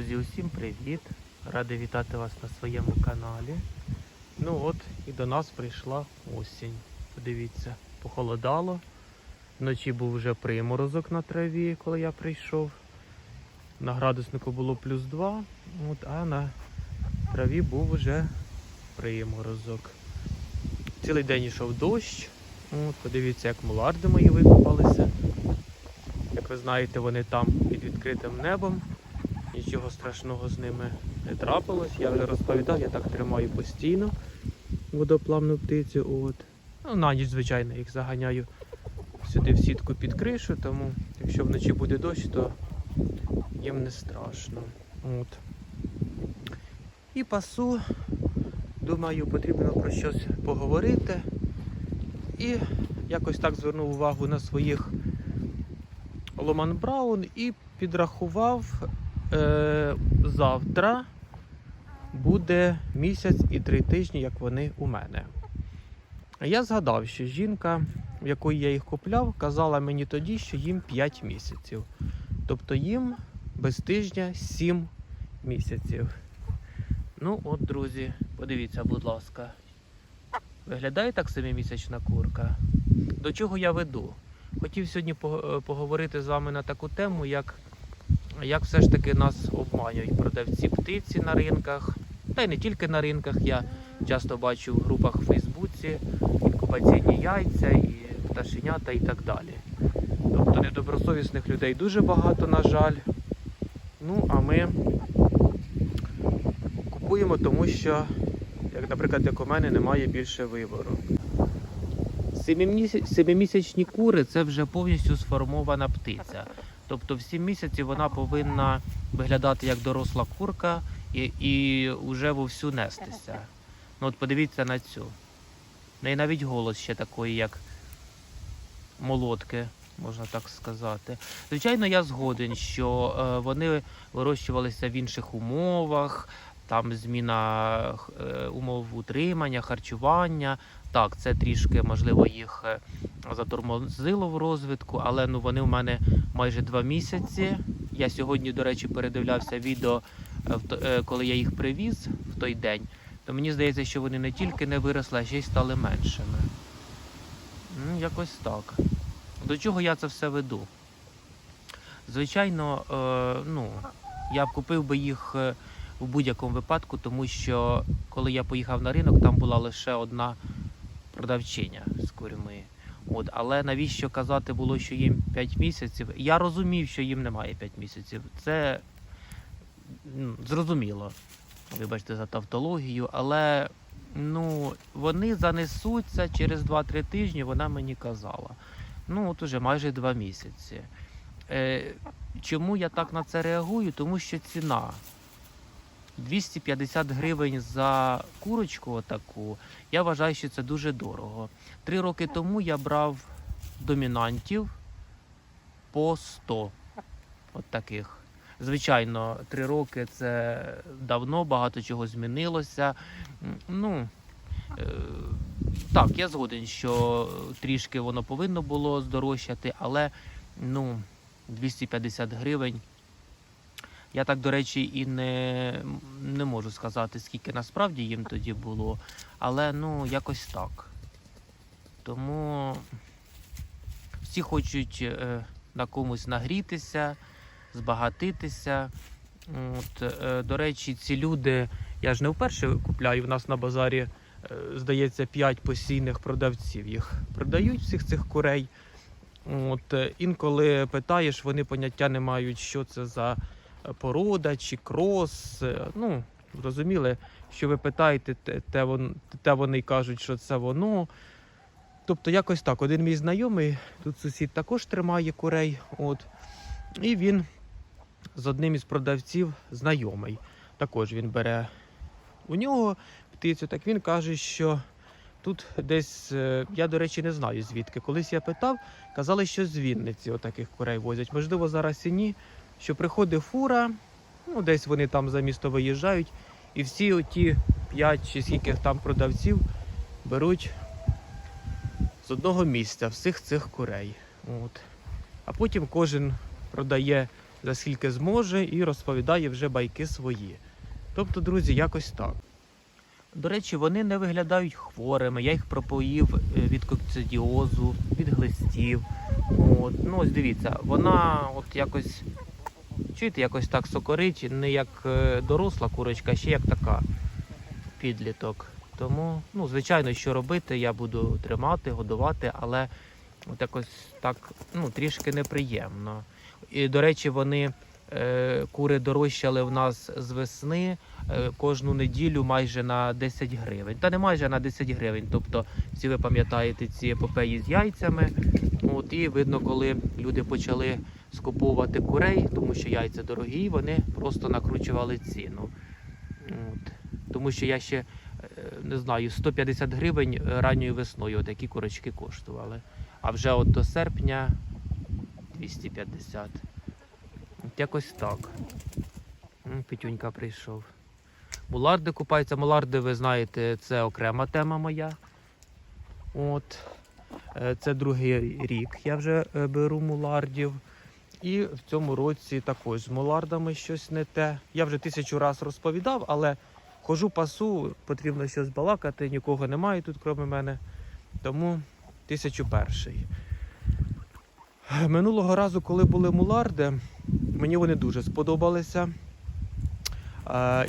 Друзі, усім привіт! Радий вітати вас на своєму каналі. Ну от і до нас прийшла осінь. Подивіться, похолодало. Вночі був вже приморозок на траві, коли я прийшов. На градуснику було плюс 2, от, а на траві був вже приморозок. Цілий день йшов дощ. От, подивіться, як муларди мої викопалися. Як ви знаєте, вони там під відкритим небом. Нічого страшного з ними не трапилось. Я вже розповідав, я так тримаю постійно водоплавну птицю. От. Ну, на ніч, звичайно, їх заганяю сюди в сітку під кришу, тому якщо вночі буде дощ, то їм не страшно. От. І пасу, думаю, потрібно про щось поговорити. І якось так звернув увагу на своїх Ломан Браун і підрахував е, завтра буде місяць і три тижні, як вони у мене. Я згадав, що жінка, в якої я їх купляв, казала мені тоді, що їм 5 місяців. Тобто їм без тижня 7 місяців. Ну от, друзі, подивіться, будь ласка. Виглядає так семимісячна курка? До чого я веду? Хотів сьогодні е, поговорити з вами на таку тему, як, як все ж таки нас обманюють продавці птиці на ринках, та й не тільки на ринках. Я часто бачу в групах в Фейсбуці інкубаційні яйця і пташенята і так далі. Тобто недобросовісних людей дуже багато, на жаль. Ну, а ми купуємо, тому що, як, наприклад, як у мене, немає більше вибору. Семимісячні кури це вже повністю сформована птиця. Тобто в 7 місяців вона повинна виглядати як доросла курка і, і вже вовсю нестися. Ну от подивіться на цю. В неї навіть голос ще такий, як молотки, можна так сказати. Звичайно, я згоден, що е, вони вирощувалися в інших умовах, там зміна е, умов утримання, харчування. Так, це трішки, можливо, їх е, затормозило в розвитку, але ну вони у мене майже два місяці. Я сьогодні, до речі, передивлявся відео, е, в е, коли я їх привіз в той день. То мені здається, що вони не тільки не виросли, а ще й стали меншими. Ну, якось так. До чого я це все веду? Звичайно, ну, я б купив би їх в будь-якому випадку, тому що коли я поїхав на ринок, там була лише одна продавчиня з курми. От, але навіщо казати було, що їм 5 місяців? Я розумів, що їм немає 5 місяців. Це м, зрозуміло. Вибачте за тавтологію, але ну, вони занесуться через 2-3 тижні, вона мені казала. Ну, от уже майже 2 місяці. Е, чому я так на це реагую? Тому що ціна 250 гривень за курочку отаку, я вважаю, що це дуже дорого. Три роки тому я брав домінантів по 100 от таких. Звичайно, три роки це давно, багато чого змінилося. Ну, е, так, я згоден, що трішки воно повинно було здорожчати, але ну, 250 гривень. Я так, до речі, і не, не можу сказати, скільки насправді їм тоді було, але ну, якось так. Тому всі хочуть е, на комусь нагрітися, збагатитися. От, е, до речі, ці люди, я ж не вперше купляю, в нас на базарі, е, здається, 5 постійних продавців їх продають всіх цих курей. От, е, інколи питаєш, вони поняття не мають, що це за порода чи крос. е, Ну, зрозуміли, що ви питаєте, те, те, те вони кажуть, що це воно. Тобто якось так. Один мій знайомий, тут сусід також тримає курей. От, і він з одним із продавців знайомий. Також він бере у нього птицю, так він каже, що тут десь, е, я, до речі, не знаю звідки. Колись я питав, казали, що з Вінниці отаких курей возять. Можливо, зараз і ні. Що приходить фура, ну десь вони там за місто виїжджають, і всі оті 5 чи скільки там продавців беруть з одного місця всіх цих курей. От. А потім кожен продає за скільки зможе, і розповідає вже байки свої. Тобто, друзі, якось так. До речі, вони не виглядають хворими. Я їх пропоїв е, від кокцидіозу, від глистів. От, ну ось дивіться, вона от якось, чуєте, якось так сокорить, не як е, доросла курочка, а ще як така підліток. Тому, ну, звичайно, що робити, я буду тримати, годувати, але от якось так ну, трішки неприємно. І, до речі, вони е, кури дорожчали в нас з весни е, кожну неділю майже на 10 гривень. Та не майже на 10 гривень. Тобто, всі ви пам'ятаєте ці епопеї з яйцями. От, і видно, коли люди почали скуповувати курей, тому що яйця дорогі, вони просто накручували ціну. От. Тому що я ще е, не знаю, 150 гривень ранньою весною такі курочки коштували. А вже от до серпня 250. От якось так. Петюнька прийшов. Муларди купаються. Муларди, ви знаєте, це окрема тема моя. От. Е, Це другий рік я вже е, беру мулардів. І в цьому році також з мулардами щось не те. Я вже тисячу раз розповідав, але хожу пасу, потрібно щось балакати, нікого немає тут, крім мене. Тому тисячу перший. Минулого разу, коли були муларди, мені вони дуже сподобалися.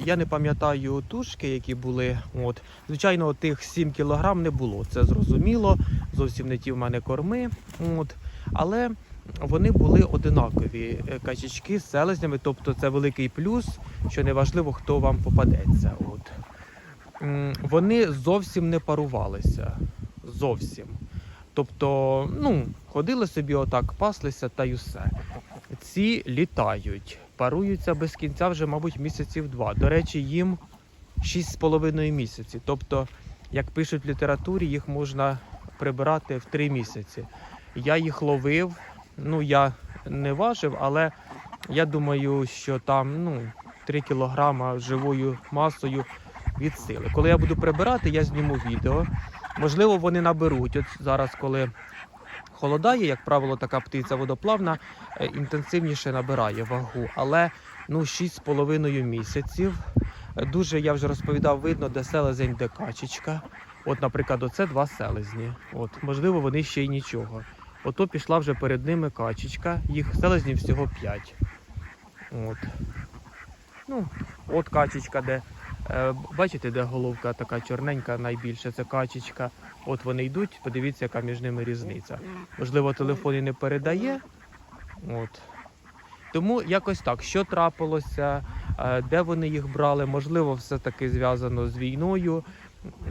Я не пам'ятаю тушки, які були. От. Звичайно, тих 7 кг не було. Це зрозуміло. Зовсім не ті в мене корми. От. Але вони були одинакові е, качечки з селезнями, тобто це великий плюс, що неважливо, хто вам попадеться. От. Вони зовсім не парувалися. Зовсім. Тобто, ну, ходили собі отак, паслися та й усе. Ці літають, паруються без кінця вже, мабуть, місяців два. До речі, їм 6,5 місяці. Тобто, як пишуть в літературі, їх можна прибирати в 3 місяці. Я їх ловив, ну я не важив, але я думаю, що там ну, 3 кілограма живою масою від сили. Коли я буду прибирати, я зніму відео. Можливо, вони наберуть. От зараз, коли холодає, як правило, така птиця водоплавна е, інтенсивніше набирає вагу. Але ну 6,5 місяців. Дуже я вже розповідав, видно, де селезень, де качечка. От, наприклад, оце два селезні. От, можливо, вони ще й нічого. Ото пішла вже перед ними качечка, їх селезнів всього 5. От. Ну, от качечка, де. Е, бачите, де головка така чорненька, найбільше це качечка. От вони йдуть, подивіться, яка між ними різниця. Можливо, телефон і не передає. От. Тому якось так, що трапилося, е, де вони їх брали, можливо, все-таки зв'язано з війною.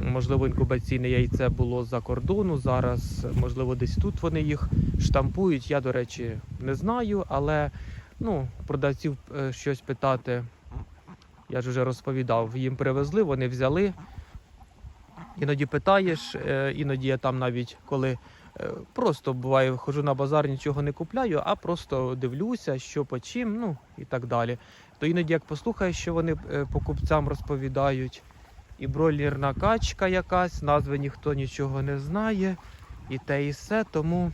Можливо, інкубаційне яйце було за кордону. Зараз, можливо, десь тут вони їх штампують. Я, до речі, не знаю, але ну, продавців е, щось питати. Я ж вже розповідав, їм привезли, вони взяли. Іноді питаєш, е, іноді я там навіть коли е, просто буває, хожу на базар, нічого не купляю, а просто дивлюся, що по чим, ну і так далі. То іноді як послухаєш, що вони покупцям розповідають, і бройлерна качка якась, назви ніхто нічого не знає, і те, і все. Тому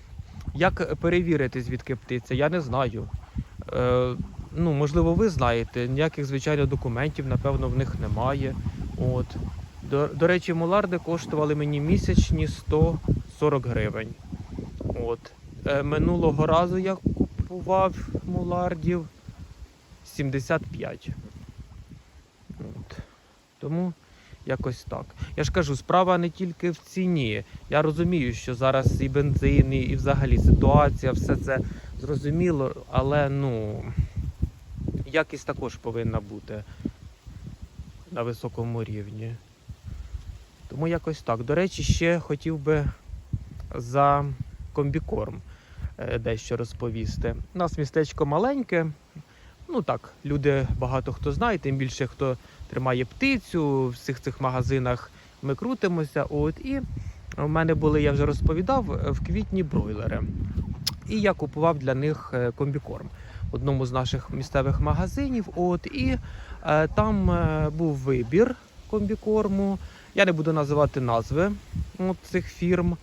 як перевірити, звідки птиця, я не знаю. Е, ну, можливо, ви знаєте, ніяких, звичайно, документів, напевно, в них немає. От. До, до речі, муларди коштували мені місячні 140 гривень. От. Е, минулого разу я купував мулардів 75. От. Тому якось так. Я ж кажу, справа не тільки в ціні. Я розумію, що зараз і бензин, і, взагалі ситуація, все це зрозуміло, але ну, якість також повинна бути на високому рівні. Тому якось так. До речі, ще хотів би за комбікорм е, дещо розповісти. У нас містечко маленьке. Ну так, люди багато хто знає, тим більше хто тримає птицю, в всіх цих магазинах ми крутимося. От і в мене були, я вже розповідав, в квітні бройлери. І я купував для них е, комбікорм в одному з наших місцевих магазинів. От і е, там е, був вибір комбікорму. Я не буду називати назви от, цих фірм.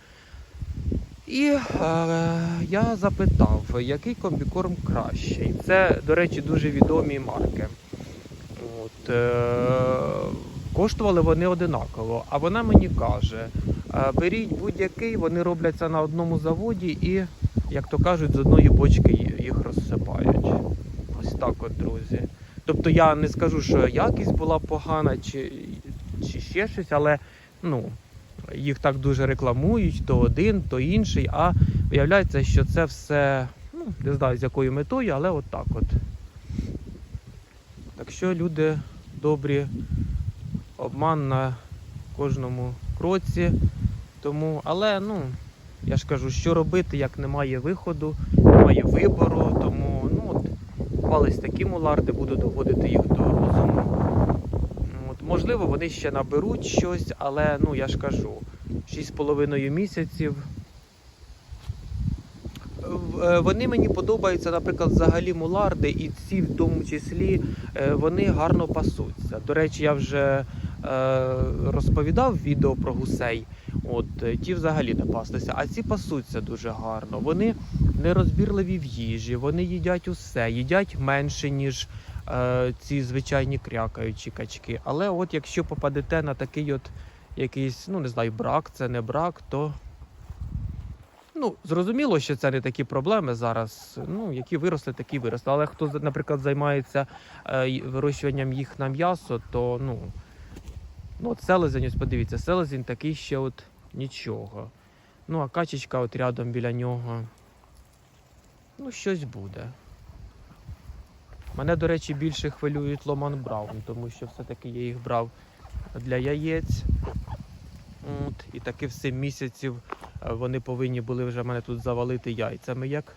І е, я запитав, який комбікорм кращий. Це, до речі, дуже відомі марки. От, е, коштували вони одинаково. А вона мені каже: е, беріть будь-який, вони робляться на одному заводі і, як то кажуть, з одної бочки їх розсипають. Ось так от, друзі. Тобто я не скажу, що якість була погана чи, чи ще щось, але ну, їх так дуже рекламують, то один, то інший. А виявляється, що це все, ну, не знаю з якою метою, але от так от. Так що люди добрі, обман на кожному кроці. Тому, але ну, я ж кажу, що робити, як немає виходу, немає вибору, тому ну, от, попались такі муларди, буду доводити їх до розуму. От, можливо, вони ще наберуть щось, але ну я ж кажу, 6,5 місяців. Е, Вони мені подобаються, наприклад, взагалі муларди, і ці в тому числі е, вони гарно пасуться. До речі, я вже е, розповідав відео про гусей. От ті взагалі не паслися, а ці пасуться дуже гарно. Вони нерозбірливі в їжі, вони їдять усе, їдять менше, ніж е, ці звичайні крякаючі качки. Але от якщо попадете на такий от якийсь, ну не знаю, брак, це не брак, то ну, зрозуміло, що це не такі проблеми зараз. Ну, які виросли, такі виросли. Але хто, наприклад, займається е, вирощуванням їх на м'ясо, то ну, ну от селезень, ось подивіться, селезень такий ще от нічого. Ну, а качечка от рядом біля нього. Ну, щось буде. Мене, до речі, більше хвилюють Ломан Браун, тому що все-таки я їх брав для яєць. От, і таки в 7 місяців е, вони повинні були вже мене тут завалити яйцями, як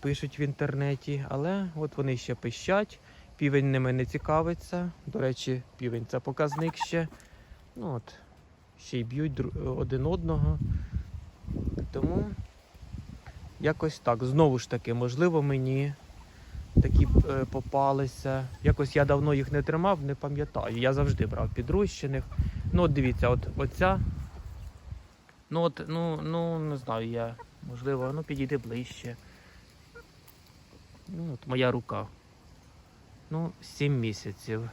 пишуть в інтернеті. Але от вони ще пищать. Півень ними не цікавиться. До речі, півень це показник ще. Ну от, ще й б'ють один одного. Тому якось так. Знову ж таки, можливо, мені такі е, попалися. Якось я давно їх не тримав, не пам'ятаю. Я завжди брав підрощених. Ну, от дивіться, от оця. Ну от, ну, ну не знаю, я. Можливо, ну підійди ближче. Ну, от моя рука. Ну, 7 місяців.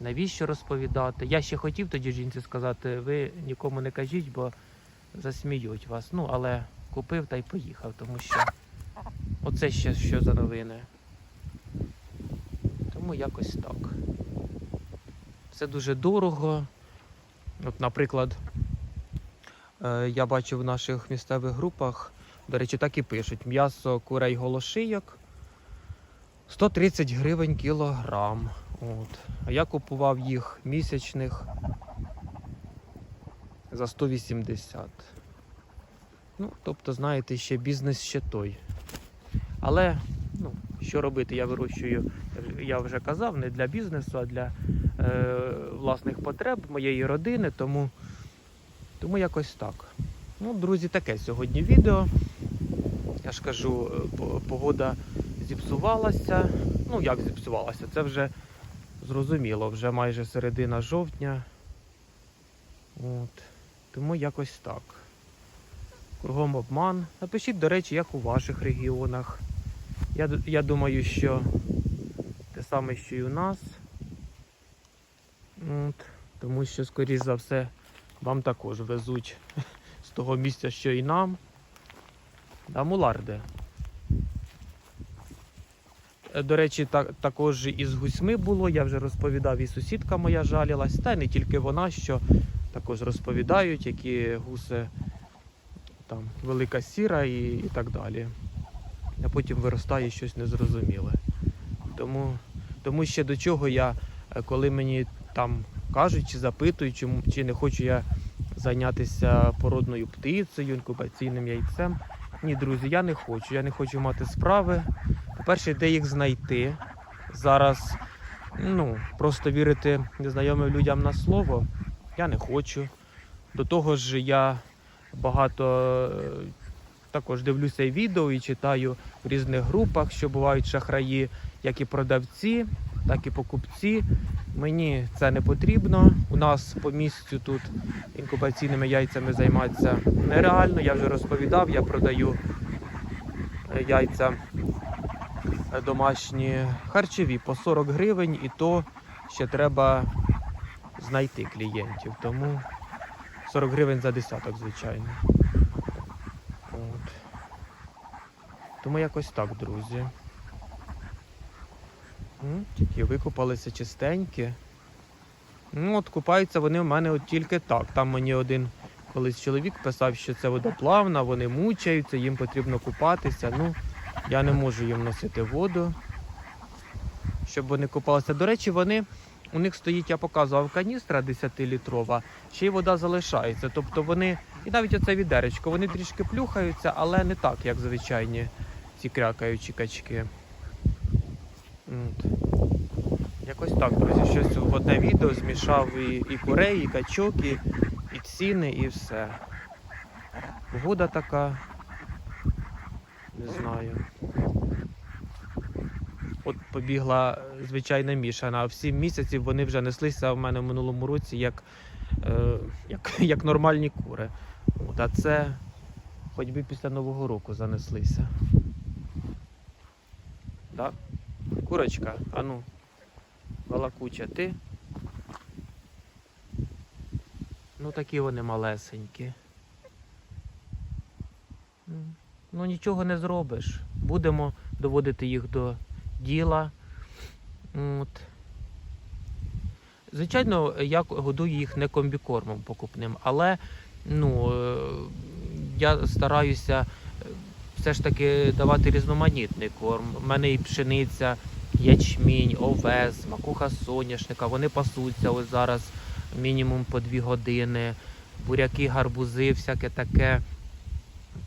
Навіщо розповідати? Я ще хотів тоді жінці сказати, ви нікому не кажіть, бо засміють вас. Ну, але купив та й поїхав, тому що оце ще що за новини. Тому якось так. Все дуже дорого. От, наприклад, е, я бачив в наших місцевих групах, до речі, так і пишуть: м'ясо курей голошийок 130 гривень кілограм. От. А я купував їх місячних за 180. Ну, тобто, знаєте, ще бізнес ще той. Але ну, що робити, я вирощую, я вже казав, не для бізнесу, а для е, власних потреб моєї родини, тому, тому якось так. Ну, друзі, таке сьогодні відео. Я ж кажу, е, погода зіпсувалася. Ну, як зіпсувалася? Це вже зрозуміло, вже майже середина жовтня. От. Тому якось так. Кругом обман. Напишіть, до речі, як у ваших регіонах. Я, я думаю, що те саме, що і у нас. От. Тому що, скоріш за все, вам також везуть з того місця, що і нам. Да, муларди. Е, До речі, так, також і з гусьми було, я вже розповідав, і сусідка моя жалілась, та не тільки вона, що також розповідають, які гуси там велика сіра і, і так далі. А потім виростає щось незрозуміле. Тому, тому ще до чого я, е, коли мені там кажуть чи запитують, чому, чи не хочу я зайнятися породною птицею, інкубаційним яйцем. Ні, друзі, я не хочу. Я не хочу мати справи. По-перше, де їх знайти. Зараз ну, просто вірити незнайомим людям на слово я не хочу. До того ж, я багато е, також дивлюся відео і читаю в різних групах, що бувають шахраї, як і продавці. Так і покупці. Мені це не потрібно. У нас по місцю тут інкубаційними яйцями займатися нереально. Я вже розповідав, я продаю е, яйця е, домашні харчові по 40 гривень, і то ще треба знайти клієнтів. Тому 40 гривень за десяток, звичайно. От. Тому якось так, друзі. Тільки викупалися чистенькі. Ну, от купаються вони в мене от тільки так. Там мені один колись чоловік писав, що це водоплавна, вони мучаються, їм потрібно купатися. Ну, я не можу їм носити воду, щоб вони купалися. До речі, вони, у них стоїть, я показував каністра 10-літрова, ще й вода залишається. Тобто вони, і навіть оце відеречко, вони трішки плюхаються, але не так, як звичайні ці крякаючі качки. От. Якось так, друзі, щось в одне відео змішав і, і курей, і качок, і, і ціни, і все. Погода така. Не знаю. От побігла звичайна мішана, а в 7 місяців вони вже неслися в мене в минулому році як, е, як, як нормальні кури. От, а це хоч би після Нового року занеслися. Да? Курочка, а ну, балакуча, ти? Ну такі вони малесенькі. Ну нічого не зробиш. Будемо доводити їх до діла. От. Звичайно, я годую їх не комбікормом покупним, але ну, е, я стараюся е, все ж таки давати різноманітний корм. У мене і пшениця, ячмінь, овес, макуха соняшника. Вони пасуться ось зараз мінімум по дві години. Буряки, гарбузи, всяке таке.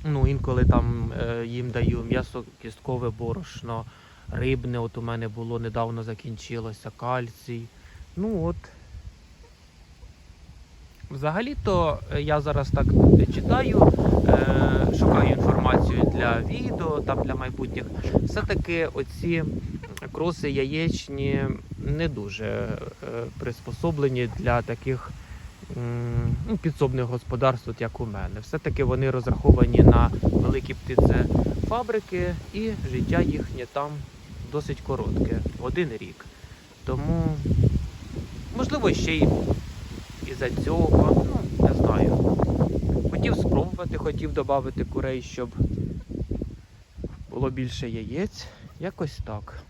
Ну, інколи там е, їм даю м'ясо, кісткове борошно, рибне. От у мене було недавно закінчилося, кальцій. Ну от. Взагалі-то е, я зараз так читаю, е, шукаю інформацію для відео, там для майбутніх. Все-таки оці кроси яєчні не дуже е, приспособлені для таких ну, підсобних господарств, як у мене. Все-таки вони розраховані на великі птицефабрики і життя їхнє там досить коротке, один рік. Тому, можливо, ще й із-за цього, ну, не знаю. Хотів спробувати, хотів додати курей, щоб було більше яєць. Якось так.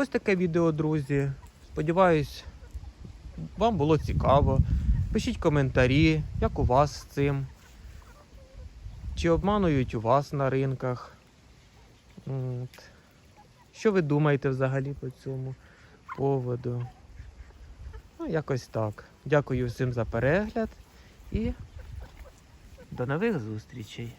Ось таке відео, друзі. Сподіваюсь, вам було цікаво. Пишіть коментарі, як у вас з цим. Чи обманують у вас на ринках. От. Що ви думаєте взагалі по цьому поводу? Ну, якось так. Дякую всім за перегляд і до нових зустрічей.